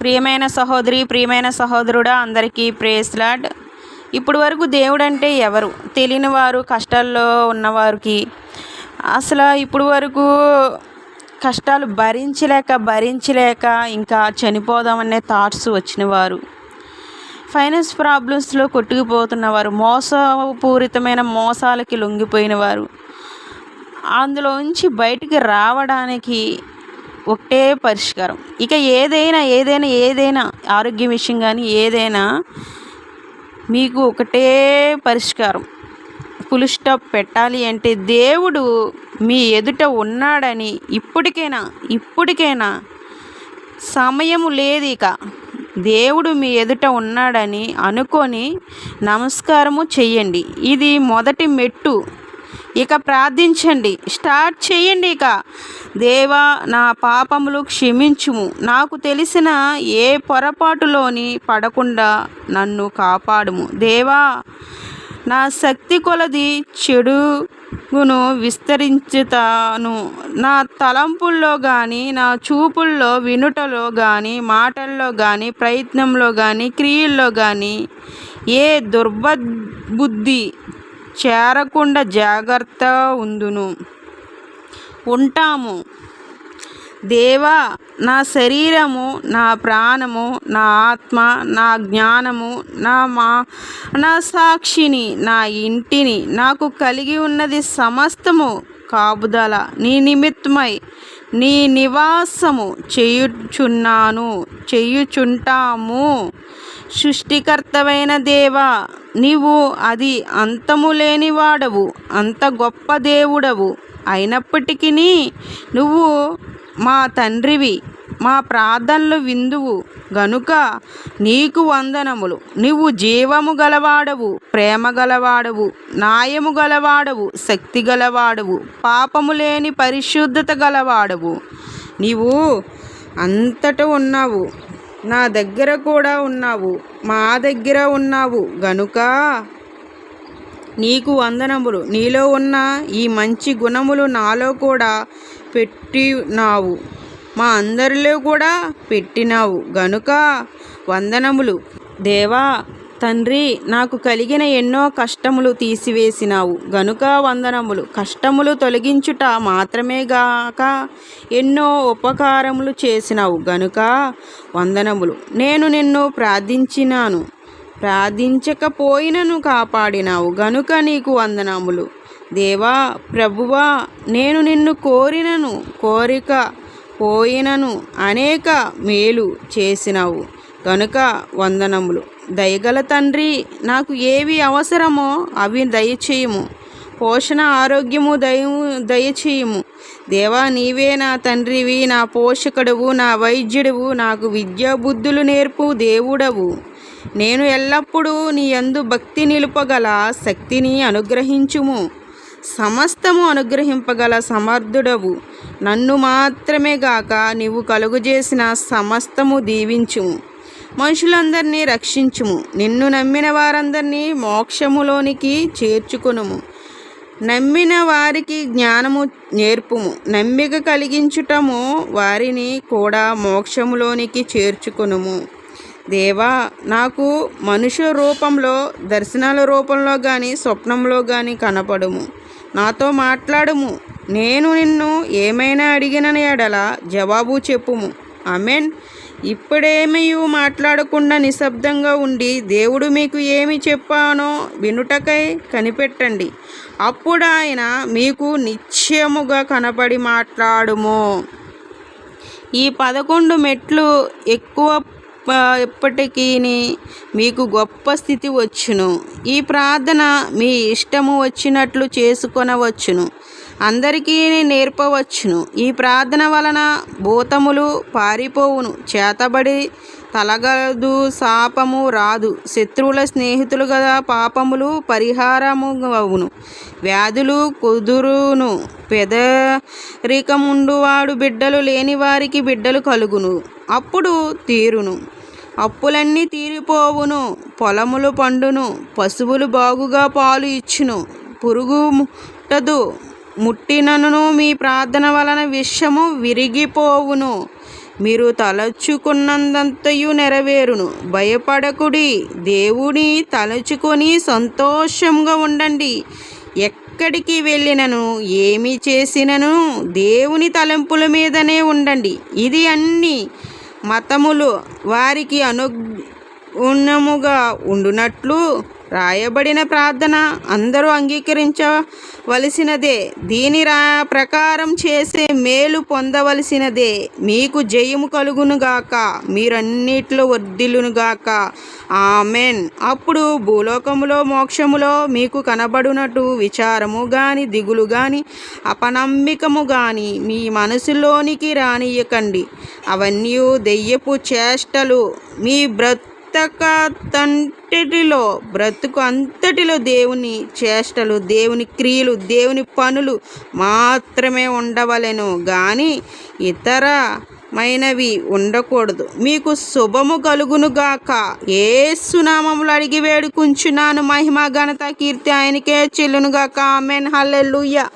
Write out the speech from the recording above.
ప్రియమైన సహోదరి ప్రియమైన సహోదరుడా అందరికీ ప్రేస్లాడ్ ఇప్పుడు వరకు దేవుడు అంటే ఎవరు? తెలియని వారు కష్టాల్లో ఉన్నవారికి. అసలు ఇప్పుడు వరకు కష్టాలు భరించలేక భరించలేక ఇంకా చనిపోదామనే థాట్స్ వచ్చిన వారు ఫైనాన్స్ ప్రాబ్లమ్స్లో కొట్టుకుపోతున్నవారు. మోసపూరితమైన మోసాలకి లొంగిపోయిన వారు అందులోంచి బయటికి రావడానికి ఒకటే పరిష్కారం. ఇక ఏదైనా ఏదైనా ఏదైనా ఆరోగ్య విషయం కానీ ఏదైనా మీకు ఒకటే పరిష్కారం. ఫుల్ స్టాప్ పెట్టాలి అంటే దేవుడు మీ ఎదుట ఉన్నాడని ఇప్పటికైనా ఇప్పటికైనా సమయం లేదు ఇక. దేవుడు మీ ఎదుట ఉన్నాడని అనుకొని నమస్కారము చెయ్యండి. ఇది మొదటి మెట్టు. ఇక ప్రార్థించండి. స్టార్ట్ చేయండి ఇక. దేవా నా పాపములు క్షమించుము. నాకు తెలిసిన ఏ పొరపాటులోని పడకుండా నన్ను కాపాడుము. దేవా నా శక్తి కొలది చెడుగును విస్తరించుతాను. నా తలంపుల్లో కానీ నా చూపుల్లో వినుటలో కానీ మాటల్లో కానీ ప్రయత్నంలో కానీ క్రియల్లో కానీ ఏ దుర్బుద్ధి చేరకుండా జాగ్రత్త ఉందును. ఉంటాము. దేవా నా శరీరము నా ప్రాణము నా ఆత్మ నా జ్ఞానము నా మా నా సాక్షిని నా ఇంటిని నాకు కలిగి ఉన్నది సమస్తము కాపుదల నీ నిమిత్తమై నీ నివాసము చేయుచున్నాను చేయుచుంటాము. సృష్టికర్తవైన దేవా నీవు అది అంతము లేనివాడవు అంత గొప్ప దేవుడవు. అయినప్పటికీ నువ్వు మా తండ్రివి. మా ప్రార్థనలు విందువు. గనుక నీకు వందనములు. నువ్వు జీవము గలవాడవు ప్రేమ గలవాడవు న్యాయము గలవాడవు శక్తి గలవాడవు పాపము లేని పరిశుద్ధత గలవాడవు. నీవు అంతట ఉన్నావు. నా దగ్గర కూడా ఉన్నావు. మా దగ్గర ఉన్నావు. గనుక నీకు వందనములు. నీలో ఉన్న ఈ మంచి గుణములు నాలో కూడా పెట్టినావు మా అందరిలో కూడా పెట్టినావు. గనుక వందనములు. దేవా తండ్రి నాకు కలిగిన ఎన్నో కష్టములు తీసివేసినావు. గనుక వందనములు. కష్టములు తొలగించుట మాత్రమే గాక ఎన్నో ఉపకారములు చేసినావు. గనుక వందనములు. నేను నిన్ను ప్రార్థించినాను. ప్రార్థించకపోయినను కాపాడినావు. గనుక నీకు వందనములు. దేవా ప్రభువా నేను నిన్ను కోరినను. కోరిక పోయినను అనేక మేలు చేసినావు. కనుక వందనములు. దయగల తండ్రి నాకు ఏవి అవసరమో అవి దయచేయము. పోషణ ఆరోగ్యము దయ దయచేయము. దేవా నీవే నా తండ్రివి నా పోషకుడవు నా వైద్యుడవు నాకు విద్యా బుద్ధులు నేర్పు దేవుడవు. నేను ఎల్లప్పుడూ నీ యందు భక్తి నిలుపగల శక్తిని అనుగ్రహించుము. సమస్తము అనుగ్రహింపగల సమర్థుడవు. నన్ను మాత్రమే గాక నీవు కలుగుజేసిన సమస్తము దీవించుము. మనుషులందరినీ రక్షించుము. నిన్ను నమ్మిన వారందరినీ మోక్షములోనికి చేర్చుకునుము. నమ్మిన వారికి జ్ఞానము నేర్పుము. నమ్మిక కలిగించుటము వారిని కూడా మోక్షములోనికి చేర్చుకునుము. దేవా నాకు మనుష్య రూపంలో దర్శనాల రూపంలో కానీ స్వప్నంలో కానీ కనపడుము. నాతో మాట్లాడుము. నేను నిన్ను ఏమైనా అడిగిన ఎడల జవాబు చెప్పుము. అమెన్ ఇప్పుడేమీ మాట్లాడకుండా నిశ్శబ్దంగా ఉండి దేవుడు మీకు ఏమి చెప్పానో వినుటకై కనిపెట్టండి. అప్పుడు ఆయన మీకు నిశ్చయముగా కనపడి మాట్లాడుము. ఈ పదకొండు మెట్లు ఎక్కువ ఎప్పటికీ మీకు గొప్ప స్థితి వచ్చును. ఈ ప్రార్థన మీ ఇష్టము వచ్చినట్లు చేసుకొనవచ్చును. అందరికీ నేర్పవచ్చును. ఈ ప్రార్థన వలన భూతములు పారిపోవును. చేతబడి తలగదు శాపము రాదు. శత్రువుల స్నేహితులు గదా పాపములు పరిహారము అవును వ్యాధులు కుదురును. పెదరికముండువాడు బిడ్డలు లేని వారికి బిడ్డలు కలుగును. అప్పుడు తీరును. అప్పులన్నీ తీరిపోవును పొలములు పండును పశువులు బాగుగా పాలు ఇచ్చును. పురుగు ముట్టదు ముట్టినను మీ ప్రార్థన వలన విషము విరిగిపోవును. మీరు తలచుకున్నంతయు నెరవేరును. భయపడకుడి దేవుని తలచుకొని సంతోషంగా ఉండండి. ఎక్కడికి వెళ్ళినను ఏమి చేసినను దేవుని తలంపుల మీదనే ఉండండి. ఇది అన్నీ మతములు వారికి అనుగుణముగా ఉండునట్లు రాయబడిన ప్రార్థన అందరూ అంగీకరించవలసినదే. దీని రా ప్రకారం చేసే మేలు పొందవలసినదే. మీకు జయము కలుగునుగాక మీరన్నిట్లో వర్ధిల్లునుగాక ఆమెన్. అప్పుడు భూలోకములో మోక్షములో మీకు కనబడునట్టు విచారము గాని దిగులు గాని అపనమ్మికము గాని మీ మనసులోనికి రానియకండి అవన్నీ దెయ్యపు చేష్టలు మీ బ్రత్ తంటిలో బ్రతుకు అంతటిలో దేవుని చేష్టలు దేవుని క్రియలు దేవుని పనులు మాత్రమే ఉండవలెను. కానీ ఇతర మైనవి ఉండకూడదు. మీకు శుభము కలుగునుగాక. ఏ సునామములు అడిగి వేడుకుంచున్నాను. మహిమ ఘనత కీర్తి ఆయనకే చెల్లునుగాక. ఆమెన్. హల్లెలూయా.